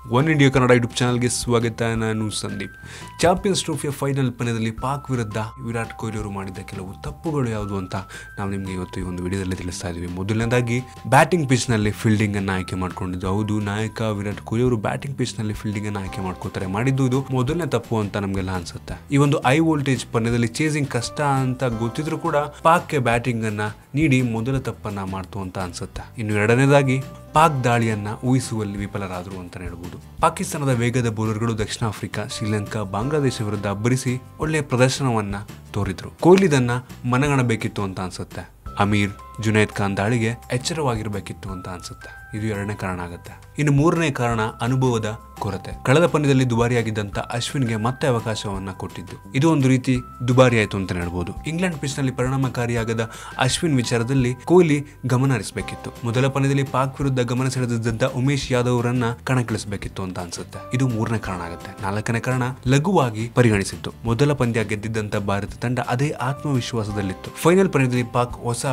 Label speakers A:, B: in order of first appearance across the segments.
A: One India Kannada YouTube ಚಾನಲ್ಗೆ ಸ್ವಾಗತ, ನಾನು ಸಂದೀಪ್. ಚಾಂಪಿಯನ್ಸ್ ಟ್ರೋಫಿಯ ಫೈನಲ್ ಪಂದ್ಯದಲ್ಲಿ ಪಾಕ್ ವಿರುದ್ಧ ವಿರಾಟ್ ಕೊಹ್ಲಿ ಅವರು ಮಾಡಿದ ಕೆಲವು ತಪ್ಪುಗಳು ಯಾವುದು ಅಂತ ನಾವು ನಿಮಗೆ ಇವತ್ತು ಈ ಒಂದು ವಿಡಿಯೋದಲ್ಲಿ ತಿಳಿಸ್ತಾ ಇದ್ದೀವಿ. ಮೊದಲನೇದಾಗಿ, ಬ್ಯಾಟಿಂಗ್ ಪಿಚ್ನಲ್ಲಿ ಫೀಲ್ಡಿಂಗ್ ಅನ್ನು ಆಯ್ಕೆ ಮಾಡಿಕೊಂಡಿದ್ದು. ಹೌದು, ನಾಯಕ ವಿರಾಟ್ ಕೊಹ್ಲಿ ಅವರು ಬ್ಯಾಟಿಂಗ್ ಪಿಚ್ನಲ್ಲಿ ಫೀಲ್ಡಿಂಗ್ ಅನ್ನು ಆಯ್ಕೆ ಮಾಡ್ಕೋತಾರೆ. ಮಾಡಿದ್ದು ಇದು ಮೊದಲನೇ ತಪ್ಪು ಅಂತ ನಮಗೆಲ್ಲ ಅನ್ಸುತ್ತೆ. ಈ ಒಂದು ಹೈ ವೋಲ್ಟೇಜ್ ಪಂದ್ಯದಲ್ಲಿ ಚೇಸಿಂಗ್ ಕಷ್ಟ ಅಂತ ಗೊತ್ತಿದ್ರು ಕೂಡ ಪಾಕ್ಗೆ ಬ್ಯಾಟಿಂಗ್ ಅನ್ನ ನೀಡಿ ಮೊದಲ ತಪ್ಪನ್ನ ಮಾಡ್ತು ಅಂತ ಅನ್ಸುತ್ತೆ. ಇನ್ನು ಎರಡನೇದಾಗಿ ಪಾಕ್ ದಾಳಿಯನ್ನ ಊಹಿಸುವಲ್ಲಿ ವಿಫಲರಾದರು ಅಂತ ಹೇಳ್ಬೋದು. ಪಾಕಿಸ್ತಾನದ ವೇಗದ ಬೌಲರ್ಗಳು ದಕ್ಷಿಣ ಆಫ್ರಿಕಾ, ಶ್ರೀಲಂಕಾ, ಬಾಂಗ್ಲಾದೇಶ ವಿರುದ್ಧ ಅಬ್ಬರಿಸಿ ಒಳ್ಳೆಯ ಪ್ರದರ್ಶನವನ್ನ ತೋರಿದ್ರು. ಕೊಹ್ಲಿದನ್ನ ಮನಗಣಬೇಕಿತ್ತು ಅಂತ ಅನ್ಸುತ್ತೆ. ಅಮೀರ್ ಜುನೈದ್ ಖಾನ್ ದಾಳಿಗೆ ಎಚ್ಚರವಾಗಿರಬೇಕಿತ್ತು ಅಂತ ಅನ್ಸುತ್ತೆ. ಇದು ಎರಡನೇ ಕಾರಣ ಆಗುತ್ತೆ. ಇನ್ನು ಮೂರನೇ ಕಾರಣ ಅನುಭವದ ಕೊರತೆ. ಕಳೆದ ಪಂದ್ಯದಲ್ಲಿ ದುಬಾರಿಯಾಗಿದ್ದಂತ ಅಶ್ವಿನ್ಗೆ ಮತ್ತೆ ಅವಕಾಶವನ್ನ ಕೊಟ್ಟಿದ್ದು. ಇದು ಒಂದು ರೀತಿ ದುಬಾರಿ ಆಯ್ತು ಅಂತ ಹೇಳ್ಬೋದು. ಇಂಗ್ಲೆಂಡ್ ಪಿಚ್ನಲ್ಲಿ ಪರಿಣಾಮಕಾರಿಯಾಗದ ಅಶ್ವಿನ್ ವಿಚಾರದಲ್ಲಿ ಕೊಹ್ಲಿ ಗಮನ ಹರಿಸಬೇಕಿತ್ತು. ಮೊದಲ ಪಂದ್ಯದಲ್ಲಿ ಪಾಕ್ ವಿರುದ್ಧ ಗಮನ ಸೆಳೆದಿದ್ದಂತ ಉಮೇಶ್ ಯಾದವ್ ರನ್ನ ಕಣಕ್ಕಿಳಿಸಬೇಕಿತ್ತು ಅಂತ ಅನ್ಸುತ್ತೆ. ಇದು ಮೂರನೇ ಕಾರಣ ಆಗುತ್ತೆ. ನಾಲ್ಕನೇ ಕಾರಣ ಲಘುವಾಗಿ ಪರಿಗಣಿಸಿತ್ತು ಮೊದಲ ಪಂದ್ಯ ಗೆದ್ದಿದ್ದಂತ ಭಾರತ ತಂಡ ಅದೇ ಆತ್ಮವಿಶ್ವಾಸದಲ್ಲಿತ್ತು. ಫೈನಲ್ ಪಂದ್ಯದಲ್ಲಿ ಪಾಕ್ ಹೊಸ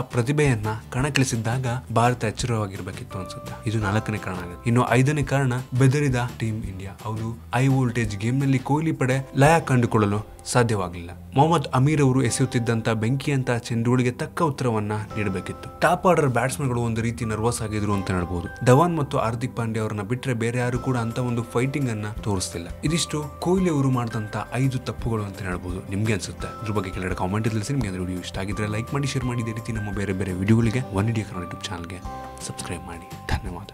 A: ಪ್ರತಿಭೆಯನ್ನ ಕಣಕ್ಕಿಳಿಸಿದ್ದಾಗ ಭಾರತ ಎಚ್ಚರವಾಗಿರ್ಬೇಕಿತ್ತು ಅನ್ಸುತ್ತೆ. ಇದು ನಾಲ್ಕನೇ ಕಾರಣ ಆಗುತ್ತೆ. ಇನ್ನು ಐದನೇ ಕಾರಣ, ಬೆದರಿದ ಟೀಮ್ ಇಂಡಿಯಾ ಅವರು ಐ ವೋಲ್ಟೇಜ್ ಗೇಮ್ನಲ್ಲಿ ಕೊಹ್ಲಿ ಪಡೆ ಲಯ ಕಂಡುಕೊಳ್ಳಲು ಸಾಧ್ಯವಾಗಲಿಲ್ಲ. ಮೊಹಮ್ಮದ್ ಅಮೀರ್ ಅವರು ಎಸೆಯುತ್ತಿದ್ದಂತ ಬೆಂಕಿಯಂತ ಚೆಂಡುಗಳಿಗೆ ತಕ್ಕ ಉತ್ತರವನ್ನ ನೀಡಬೇಕಿತ್ತು. ಟಾಪ್ ಆರ್ಡರ್ ಬ್ಯಾಟ್ಸ್ಮನ್ಗಳು ಒಂದು ರೀತಿ ನರ್ವಸ್ ಆಗಿದ್ರು ಅಂತ ಹೇಳ್ಬೋದು. ಧವನ್ ಮತ್ತು ಹಾರ್ದಿಕ್ ಪಾಂಡೆ ಅವರನ್ನ ಬಿಟ್ಟರೆ ಬೇರೆ ಯಾರು ಕೂಡ ಅಂತ ಒಂದು ಫೈಟಿಂಗ್ ಅನ್ನ ತೋರಿಸ್ತಿಲ್ಲ. ಇದಿಷ್ಟು ಕೊಹ್ಲಿ ಅವರು ಮಾಡಿದಂತ ಐದು ತಪ್ಪುಗಳು ಅಂತ ಹೇಳ್ಬೋದು. ನಿಮ್ಗೆ ಅನ್ಸುತ್ತೆ. ಇದ್ರ ಬಗ್ಗೆ ಕೆಳಗಡೆ ಕಾಮೆಂಟ್ ತಿಳಿಸಿ ನಿಮಗೆ ವಿಡಿಯೋ ಇಷ್ಟ ಆಗಿದ್ರೆ ಲೈಕ್ ಮಾಡಿ ಶೇರ್ ಮಾಡಿ. ಇದೇ ರೀತಿ ನಮ್ಮ ಬೇರೆ ಬೇರೆ ವಿಡಿಯೋಗಳಿಗೆ ಒನ್ ಇಂಡಿಯಾ ಕನ್ನಡ ಯೂಟ್ಯೂಬ್ ಚಾನಲ್ಗೆ ಸಬ್ಸ್ಕ್ರೈಬ್ ಮಾಡಿ. ಧನ್ಯವಾದ.